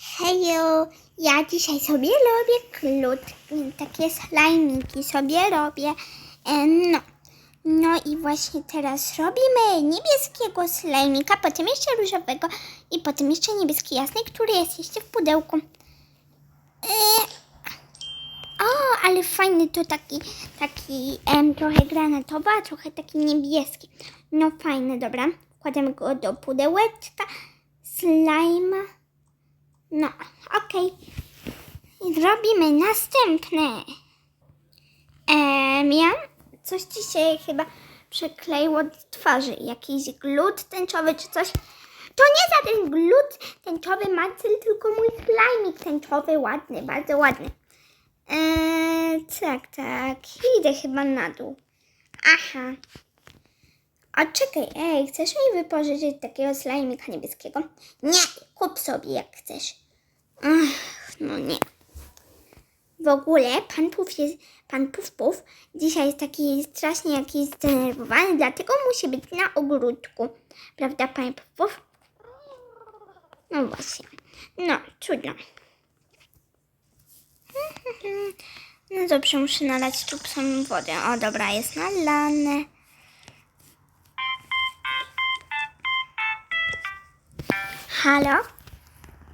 Hejo, ja dzisiaj sobie robię klut, takie slajmiki sobie robię. E, No, no i właśnie teraz robimy niebieskiego slajmika, potem jeszcze różowego i potem jeszcze niebieski jasny, który jest jeszcze w pudełku. E, o, ale fajny to taki, taki em, trochę granatowy, a trochę taki niebieski. No fajny, dobra. Wkładamy go do pudełeczka. Slime. No, okej. I Robimy następne. Em, ja coś ci się chyba przykleiło do twarzy. Jakiś glut tęczowy czy coś. To nie żaden glut tęczowy Marcel, tylko mój slajmik tęczowy, ładny, bardzo ładny. Eee, tak, tak. Idę chyba na dół. Aha. A czekaj, ej, chcesz mi wypożyczyć takiego slajmika niebieskiego? Nie, kup sobie jak chcesz. Ach, no nie. W ogóle pan Puf jest, pan Puf Puf dzisiaj jest taki strasznie jakiś zdenerwowany, dlatego musi być na ogródku. Prawda, panie Puf Puf? No właśnie. No, trudno. No dobrze, muszę nalać tu psom wodę. O, dobra, jest nalane. Halo?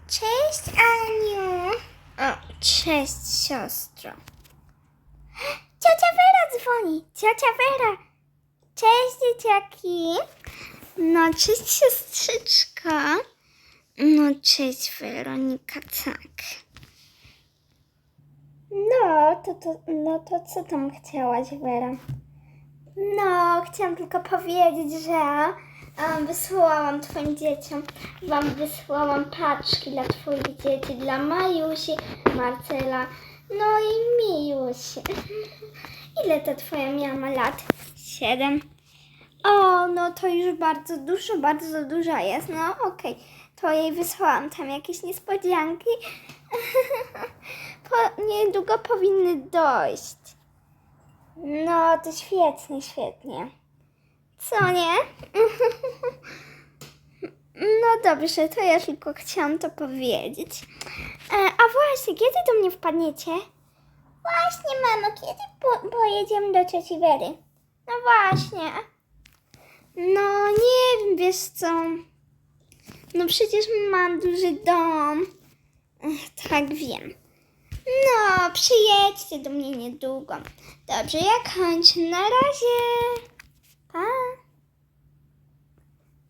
Cześć, Aniu. O, cześć, siostro. Ciocia Wera dzwoni. Ciocia Wera. Cześć, dzieciaki. No, cześć, siostrzyczka. No, cześć, Weronika, tak. No, to, to, no to co tam chciałaś, Wera? No, chciałam tylko powiedzieć, że um, wysłałam Twoim dzieciom, Wam wysłałam paczki dla Twoich dzieci, dla Majusi, Marcela, no i Mijusi. Ile ta Twoja miała ma lat? Siedem. O, no to już bardzo dużo, bardzo duża jest. No okej, to jej wysłałam tam jakieś niespodzianki. po, niedługo powinny dojść. No, to świetnie, świetnie. Co nie? No dobrze, to ja tylko chciałam to powiedzieć. E, a właśnie, kiedy do mnie wpadniecie? Właśnie, mamo, kiedy po, pojedziemy do cioci Wery? No właśnie. No nie wiem, wiesz co. No przecież mam duży dom. Ech, tak wiem. No, przyjedźcie do mnie niedługo. Dobrze, ja kończę. Na razie.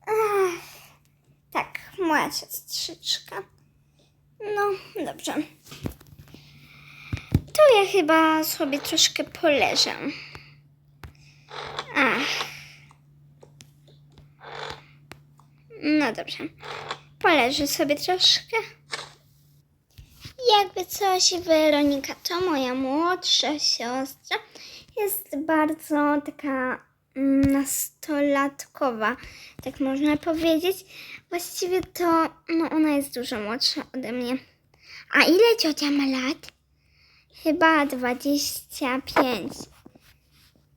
Ach, tak, moja siostrzyczka. No, dobrze. To ja chyba sobie troszkę poleżę. Ach. No dobrze. Poleżę sobie troszkę. Jakby coś, Weronika to moja młodsza siostra. Jest bardzo taka nastolatkowa, tak można powiedzieć. Właściwie to, no ona jest dużo młodsza ode mnie. A ile ciocia ma lat? Chyba 25.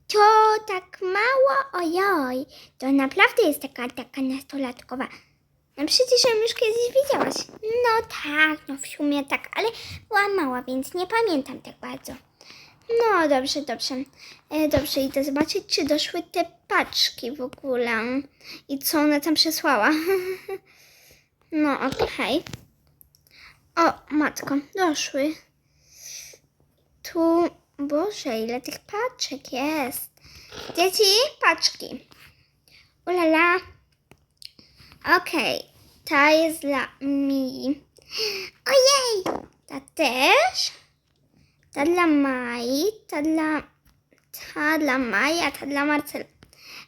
To tak mało? Ojoj, to naprawdę jest taka, taka nastolatkowa. No przecież ją już kiedyś widziałaś. No tak, no w sumie tak, ale była mała, więc nie pamiętam tak bardzo. No dobrze, dobrze. E, dobrze, idę zobaczyć, czy doszły te paczki w ogóle. I co ona tam przesłała. no okej. O, matko, doszły. Tu, Boże, ile tych paczek jest. Dzieci, paczki. Ulala. Okej, ta jest dla mi. Ojej, ta też. Ta dla Mai, ta dla, ta dla Mai, a ta dla Marcela.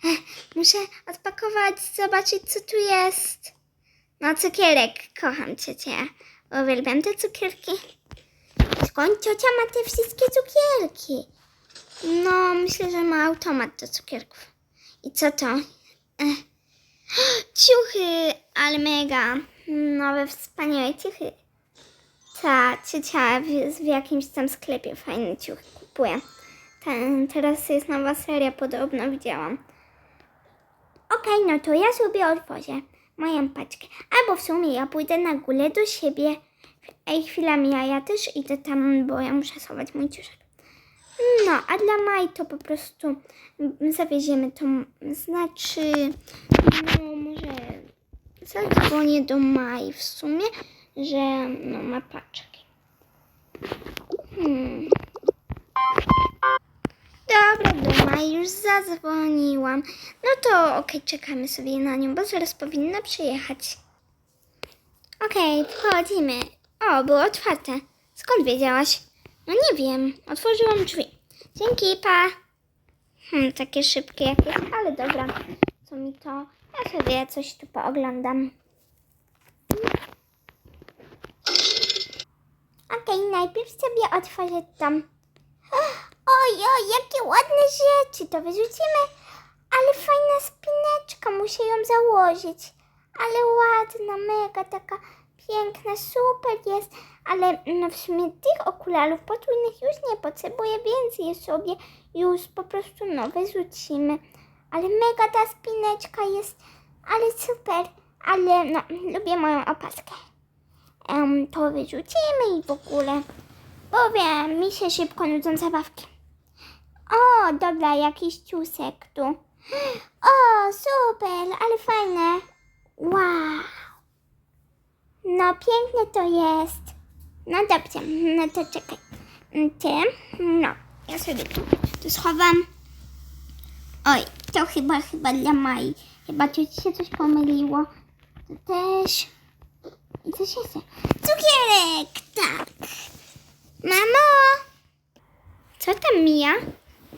Ech, muszę odpakować, zobaczyć co tu jest. No cukierek, kocham ciocię. Uwielbiam te cukierki. Skąd ciocia ma te wszystkie cukierki? No, myślę, że ma automat do cukierków. I co to? Ech. Ciuchy, ale mega. Nowe, wspaniałe ciuchy. Ta ciocia w, w jakimś tam sklepie fajny ciuch kupuje. Ten, teraz jest nowa seria, podobno widziałam. Okej, no to ja sobie otworzę moją paczkę. Albo w sumie ja pójdę na górę do siebie Ej, chwila mija, ja też idę tam, bo ja muszę schować mój ciuszek. No, a dla Maj to po prostu zawieziemy to, znaczy, no może zadzwonię do Maj w sumie, że no ma paczki. Hmm. Dobra, do Maj już zadzwoniłam. No to okej, czekamy sobie na nią, bo zaraz powinna przyjechać. Okej, wchodzimy. O, było otwarte. Skąd wiedziałaś? No nie wiem. Otworzyłam drzwi. Dzięki, pa. Hmm, takie szybkie jakieś, ale dobra. Co mi to? Ja sobie coś tu pooglądam. Okej, najpierw sobie otworzę tam. Oj, oj, jakie ładne rzeczy. To wyrzucimy. Ale fajna spineczka, muszę ją założyć. Ale ładna, mega taka piękna, super jest. Ale no w sumie tych okularów potrójnych już nie potrzebuję, więc je sobie już po prostu no wyrzucimy. Ale mega ta spineczka jest, ale super. Ale no, lubię moją opaskę. Em, to wyrzucimy i w ogóle. Bo wiem, mi się szybko nudzą zabawki. O, dobra, jakiś ciusek tu. O, super, ale fajne. Wow. No, piękne to jest. No dobrze, no to czekaj. Ty, no, ja sobie tu, tu schowam. Oj, to chyba, chyba dla Mai. Chyba tu się coś pomyliło. To też. I coś jeszcze. Cukierek, tak. Mamo! Co tam mija?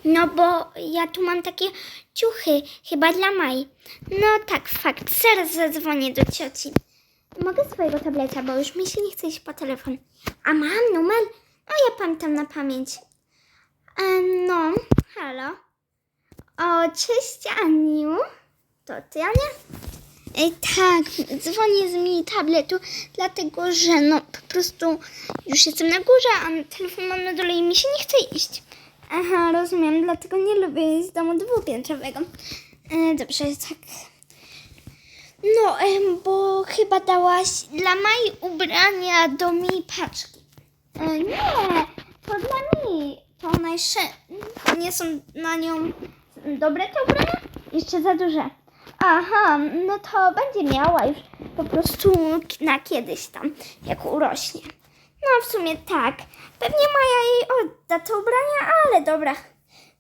No bo ja tu mam takie ciuchy, chyba dla Mai. No tak, fakt, zaraz zadzwonię do cioci. Mogę swojego tableta, bo już mi się nie chce iść po telefon. A mam numer? No ja pamiętam na pamięć. E, no, halo. O, cześć Aniu. To ty, Ania? Ej, tak, dzwonię z mi tabletu, dlatego że no po prostu już jestem na górze, a telefon mam na dole i mi się nie chce iść. Aha, rozumiem, dlatego nie lubię iść z domu dwupiętrowego. E, dobrze, tak. No, em, bo chyba dałaś dla Mai ubrania do mi paczki. E, nie, to dla mi. To ona jeszcze nie są na nią dobre te ubrania? Jeszcze za duże. Aha, no to będzie miała już po prostu na kiedyś tam, jak urośnie. No w sumie tak. Pewnie Maja jej odda te ubrania, ale dobra.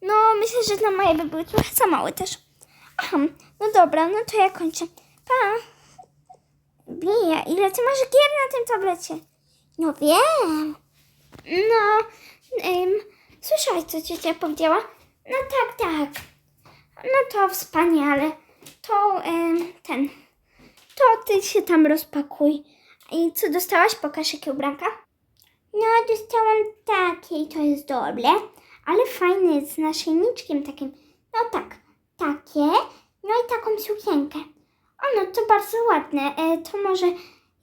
No myślę, że dla Maja by były trochę za małe też. Aha, no dobra, no to ja kończę. Pa. Bija, ile ty masz gier na tym tablecie? No wiem. No, ym, słyszałaś, co ciocia powiedziała? No tak, tak. No to wspaniale. To ym, ten. To ty się tam rozpakuj. I co dostałaś? Pokaż jakie ubranka. No, dostałam takie i to jest dobre, ale fajne jest z naszyjniczkiem takim. No tak, takie. No i taką sukienkę. O, no to bardzo ładne. E, to może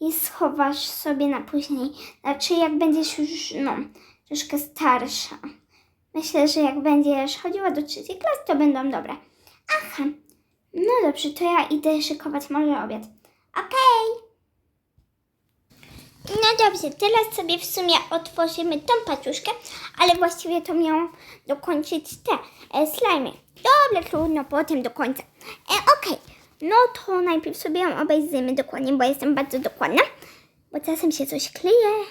je schowasz sobie na później. Znaczy, jak będziesz już, no, troszkę starsza. Myślę, że jak będziesz chodziła do trzeciej klasy, to będą dobre. Aha. No dobrze, to ja idę szykować może obiad. Okej. No dobrze, teraz sobie w sumie otworzymy tą paczuszkę, ale właściwie to miałam dokończyć te e, slimy. Dobra, trudno, potem do końca. E, Okej, no to najpierw sobie ją obejrzymy dokładnie, bo jestem bardzo dokładna, bo czasem się coś kleje.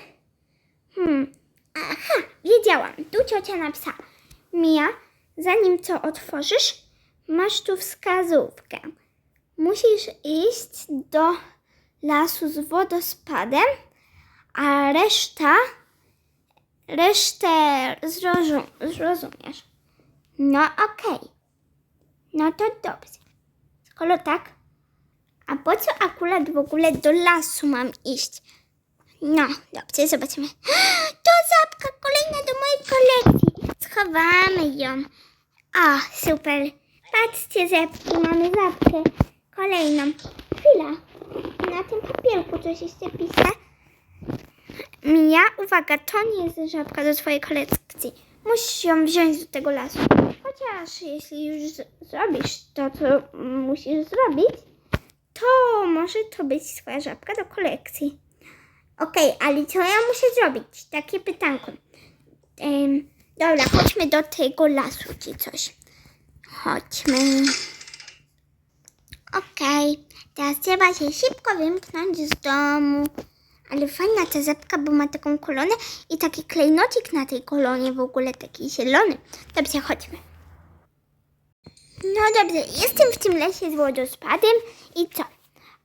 Hmm, aha, wiedziałam, tu ciocia napisała. Mia, zanim to otworzysz, masz tu wskazówkę. Musisz iść do lasu z wodospadem, a reszta, resztę zrozum, zrozumiesz. No okej. No to dobrze. Skoro tak, a po co akurat w ogóle do lasu mam iść? No, dobrze, zobaczymy. To zapka kolejna do mojej kolekcji. Schowamy ją. O, super. Patrzcie, zepki, mamy zapkę. Kolejną. Chwila. Na tym papierku coś jeszcze pisze. Mija, uwaga, to nie jest żabka do twojej kolekcji. Musisz ją wziąć do tego lasu. Chociaż jeśli już zrobisz to, co musisz zrobić, to może to być twoja żabka do kolekcji. Okej, ale co ja muszę zrobić? Takie pytanko. Dobra, chodźmy do tego lasu czy coś. Chodźmy. Okej, teraz trzeba się szybko wymknąć z domu. Ale fajna ta zapka, bo ma taką kolonę i taki klejnocik na tej kolonie w ogóle taki zielony. Dobrze, chodźmy. No dobrze, jestem w tym lesie z wodospadem i co?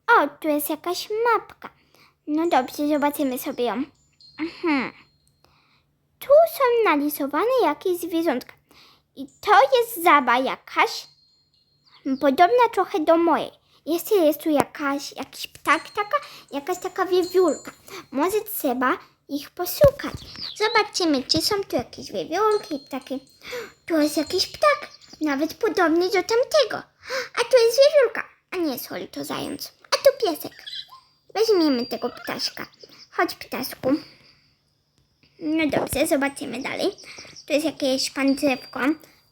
O, tu jest jakaś mapka. No dobrze, zobaczymy sobie ją. Mhm. Tu są narysowane jakieś zwierzątka. I to jest zaba jakaś, podobna trochę do mojej. Jeszcze jest tu jakaś, jakiś ptak taka, jakaś taka wiewiórka. Może trzeba ich poszukać. Zobaczymy, czy są tu jakieś wiewiórki, ptaki. Tu jest jakiś ptak, nawet podobny do tamtego. A tu jest wiewiórka. A nie, sorry, to zając. A tu piesek. Weźmiemy tego ptaszka. Chodź, ptaszku. No dobrze, zobaczymy dalej. Tu jest jakieś pan drzewko.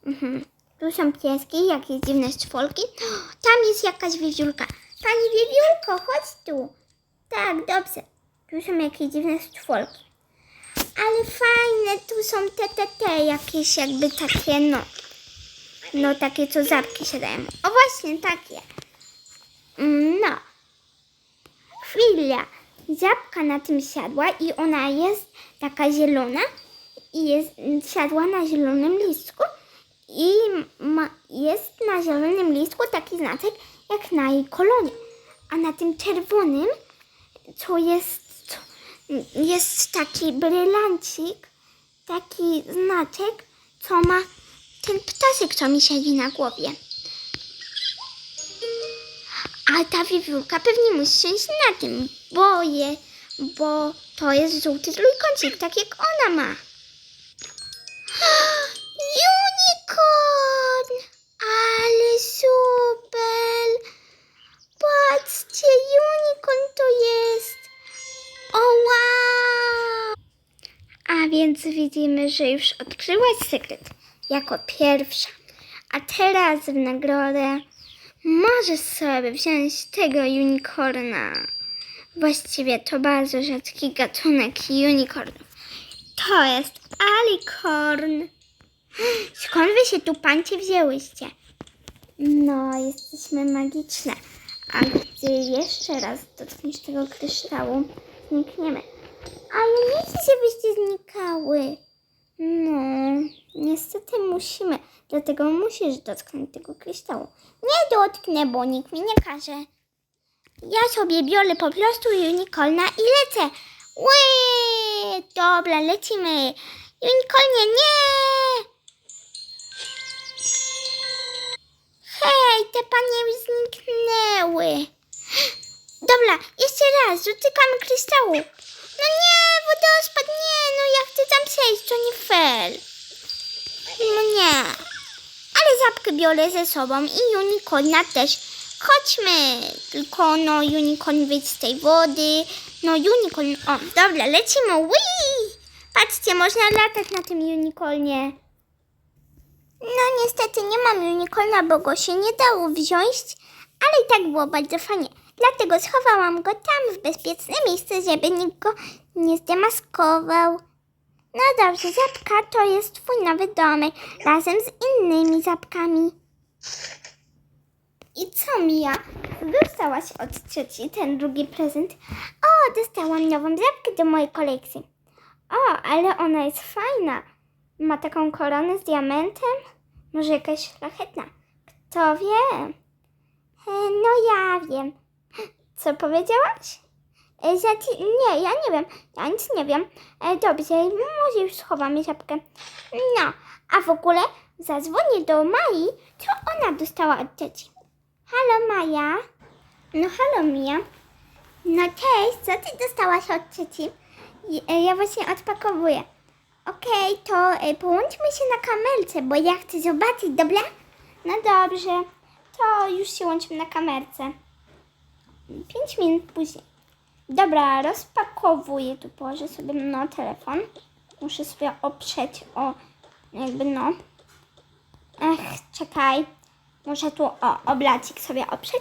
Mhm. Tu są pieski, jakieś dziwne stworki. Tam jest jakaś wiewiórka. Pani wiewiórko, chodź tu. Tak, dobrze. Tu są jakieś dziwne stworki. Ale fajne, tu są te, te, te, jakieś jakby takie, no. No, takie, co zapki się dają. O, właśnie, takie. Mm, No. Chwila. Żabka na tym siadła i ona jest taka zielona i jest siadła na zielonym listku i ma, jest na zielonym listku taki znaczek jak na jej kolonie. A na tym czerwonym, co jest, jest taki brylancik, taki znaczek, co ma ten ptasek, co mi siedzi na głowie. A ta wiewiórka pewnie musi siąść na tym, bo je, bo to jest żółty trójkącik, tak jak ona ma. Unicorn! Ale super! Patrzcie, unicorn to jest! O wow! A więc widzimy, że już odkryłaś sekret jako pierwsza. A teraz w nagrodę możesz sobie wziąć tego unicorna. Właściwie to bardzo rzadki gatunek unicornów. To jest alicorn. Skąd wy się tu pancie wzięłyście? No, jesteśmy magiczne. A gdy jeszcze raz dotkniesz tego kryształu, znikniemy. Ale nie chcę, żebyście znikały. No, niestety musimy. Dlatego musisz dotknąć tego kryształu. Nie dotknę, bo nikt mi nie każe. Ja sobie biorę po prostu unicorna i lecę. Ły! Dobra, lecimy. Unicornie, nie! Hej, te panie zniknęły. Dobra, jeszcze raz, dotykamy kryształu. No nie, wodospad, to nie fair. No nie. Ale zapkę biorę ze sobą i unicorna też. Chodźmy. Tylko no unicorn wyjdź z tej wody. No unicorn, o dobra, lecimy. Wii! Patrzcie, można latać na tym unicornie. No niestety nie mam unicorna, bo go się nie dało wziąć, ale i tak było bardzo fajnie. Dlatego schowałam go tam w bezpieczne miejsce, żeby nikt go nie zdemaskował. No dobrze, zapka to jest twój nowy domek razem z innymi zapkami. I co Mia? Dostałaś od cioci ten drugi prezent? O, dostałam nową zapkę do mojej kolekcji. O, ale ona jest fajna. Ma taką koronę z diamentem? Może jakaś szlachetna? Kto wie? E, No ja wiem. Co powiedziałaś? E, Znaczy, nie, ja nie wiem. Ja nic nie wiem. E, Dobrze, może już schowamy żabkę. No, a w ogóle zadzwonię do Mai, co ona dostała od cioci. Halo Maja. No halo Mia. No cześć, co ty dostałaś od cioci? E, Ja właśnie odpakowuję. Okej, to e, połączmy się na kamerce, bo ja chcę zobaczyć, dobra? No dobrze, to już się łączymy na kamerce. Pięć minut później. Dobra, rozpakowuję. Tu położę sobie no telefon. Muszę sobie oprzeć o jakby no. Ech, czekaj. Muszę tu o oblacik sobie oprzeć.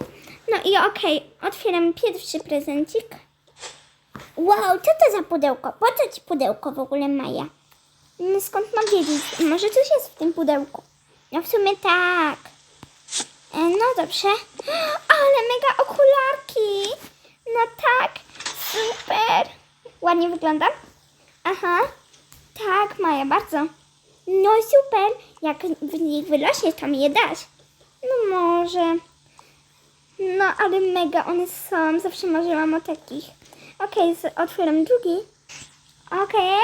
No i okej, otwieram pierwszy prezencik. Wow, co to za pudełko? Po co ci pudełko w ogóle, Maja? No skąd mam wiedzieć? Może coś jest w tym pudełku? No w sumie tak. E, no dobrze. Ale mega okularki. No tak, super. Ładnie wygląda? Aha. Tak, Maja, bardzo. No super. Jak w nich mi je dasz. No może. No, ale mega one są. Zawsze marzyłam o takich. Okej, z- otwieram drugi. Okej.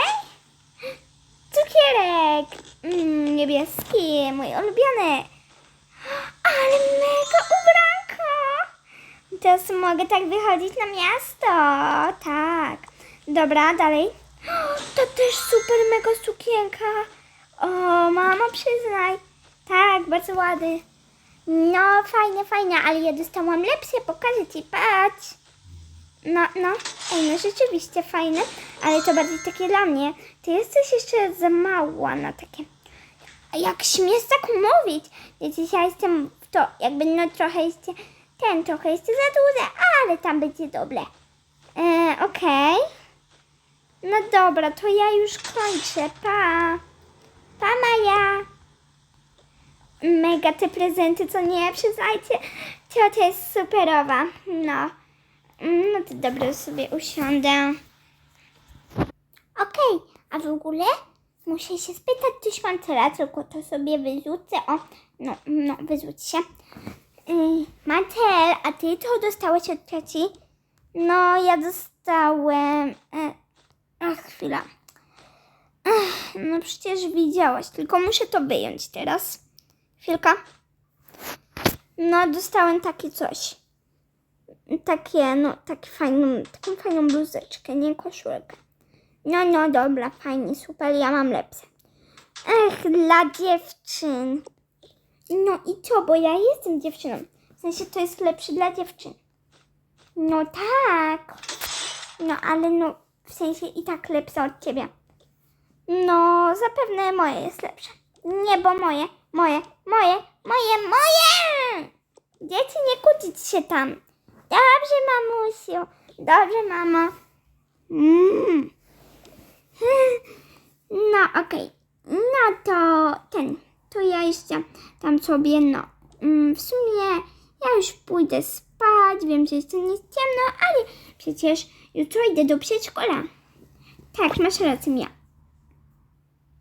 Cukierek. Mm, niebieski, mój ulubiony. Ale mega ubranko. Teraz mogę tak wychodzić na miasto. Tak. Dobra, dalej. To też super mega sukienka. O, mama, przyznaj. Tak, bardzo ładny. No, fajnie, fajnie, ale ja dostałam lepsze, pokażę ci, patrz. No, no, ej, no rzeczywiście fajne, ale to bardziej takie dla mnie. Ty jesteś jeszcze za mała na takie. Jak śmiesz tak mówić? Ja jestem w to, jakby no trochę jest ten, trochę jest za duże, ale tam będzie dobre. E, Okej. No dobra, to ja już kończę, pa. Pa, Maja. Mega te prezenty, co nie? Przyznajcie, ciocia jest superowa. No. No to dobra, sobie usiądę. Okej, a w ogóle muszę się spytać coś Mancela, tylko to sobie wyrzucę. O, no, no, wyrzuć się. Yy, Mancel, a ty to dostałeś od cioci? No, ja dostałem... E, ach, chwila. Ach, no przecież widziałaś, tylko muszę to wyjąć teraz. Chwilka. No, dostałem takie coś. Takie, no, takie fajną, taką fajną bluzeczkę, nie koszulkę. No, no, dobra, fajnie, super, ja mam lepsze. Ech, dla dziewczyn. No i co, bo ja jestem dziewczyną. W sensie to jest lepsze dla dziewczyn. No tak. No ale no, w sensie i tak lepsze od ciebie. No, zapewne moje jest lepsze. Nie, bo moje, moje, moje, moje, moje! Dzieci, nie kłócić się tam. Dobrze, mamusiu. Dobrze, mamo. Mm. No, okej. No to ten. To ja jeszcze tam sobie, no. Mm, w sumie ja już pójdę spać. Wiem, że jeszcze nie jest ciemno, ale przecież jutro idę do przedszkola. Tak, masz rację, ja.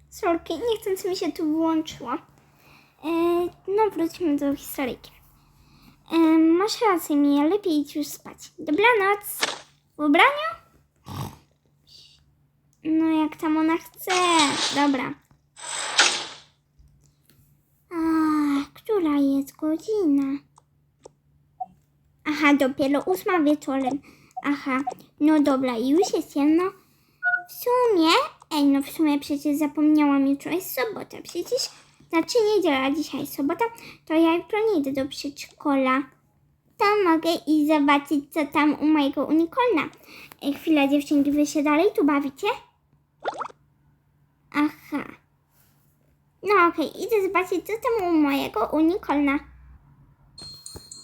Sorki, niechcący mi się tu włączyło. E, no, wróćmy do historyjki. E, masz rację, Mija, lepiej idź już spać. Dobranoc. W ubraniu? No, jak tam ona chce. Dobra. A, która jest godzina? Aha, dopiero ósma wieczorem. Aha, no dobra, i już jest ciemno. W sumie, ej, no w sumie przecież zapomniałam, jutro jest sobota. Przecież, znaczy niedziela, dzisiaj sobota, to ja jutro nie idę do przedszkola. To mogę iść zobaczyć, co tam u mojego unikolna. Ej, chwila, dziewczynki, wy się dalej tu bawicie? Aha. No okej, idę zobaczyć, co tam u mojego unikolna.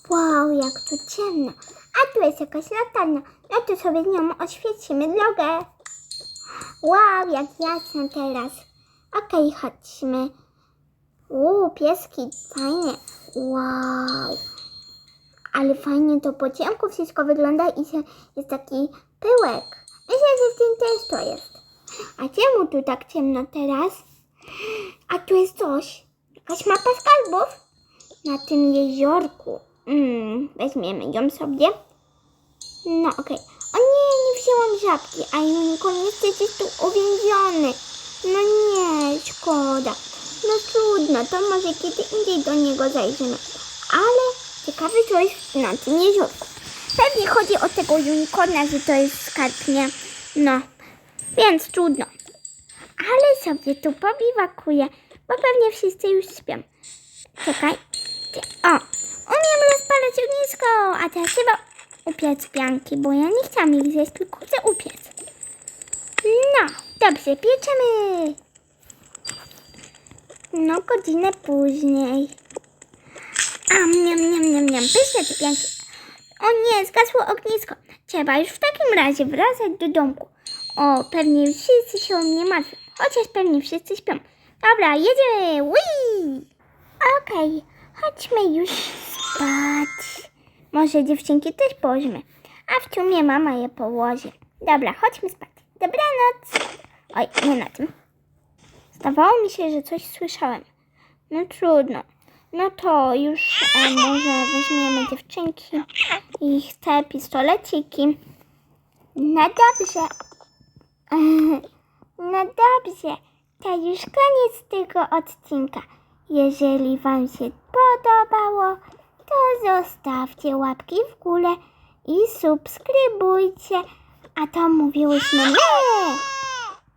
Wow, jak tu ciemno. A tu jest jakaś latarnia. No to sobie z nią oświecimy drogę. Wow, jak jasno teraz. Okej, chodźmy. Uuu, pieski, fajnie. Wow. Ale fajnie to po ciemku wszystko wygląda i się, jest taki pyłek. Myślę, że w tym też to jest. A czemu tu tak ciemno teraz? A tu jest coś. Jakaś mapa skarbów. Na tym jeziorku. Mm, weźmiemy ją sobie. No okej. O nie, nie wzięłam żabki, a Juniko jest tu uwięziony. No nie, szkoda. No trudno, to może kiedy indziej do niego zajrzymy. Ale ciekawe co jest na tym jeziorku. Pewnie chodzi o tego unicorna, że to jest skarb, nie? No, więc trudno. Ale sobie tu pobiwakuję, bo pewnie wszyscy już śpią. Czekaj. O, umiem rozpalać ognisko, a teraz trzeba upiec pianki, bo ja nie chciałam ich zjeść, tylko chcę upiec. No, dobrze, pieczemy. No, godzinę później. A, miam, miam, miam, miam, pyszne te pianki. O nie, zgasło ognisko. Trzeba już w takim razie wracać do domku. O, pewnie wszyscy się o mnie martwią, chociaż pewnie wszyscy śpią. Dobra, jedziemy! Whee! Okej, chodźmy już spać. Może dziewczynki też położymy, a w sumie mama je położy. Dobra, chodźmy spać. Dobranoc. Oj, nie na tym. Zdawało mi się, że coś słyszałem. No trudno. No to już e, może weźmiemy dziewczynki ich te pistoleciki. No dobrze. No dobrze. To już koniec tego odcinka. Jeżeli Wam się podobało, to zostawcie łapki w górę i subskrybujcie. A to mówiłyśmy my,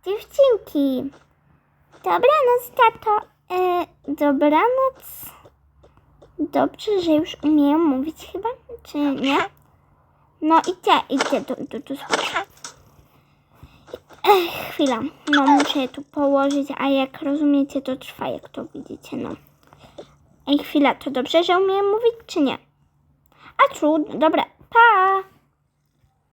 dziewczynki. Dobranoc, tato. E, dobranoc. Dobrze, że już umieją mówić chyba, czy nie? No idzie, idzie do, do, do spać. Ech, chwila. No muszę je tu położyć, a jak rozumiecie, to trwa, jak to widzicie, no. Ej, chwila, to dobrze, że umiem mówić, czy nie? A trudno, dobra, pa!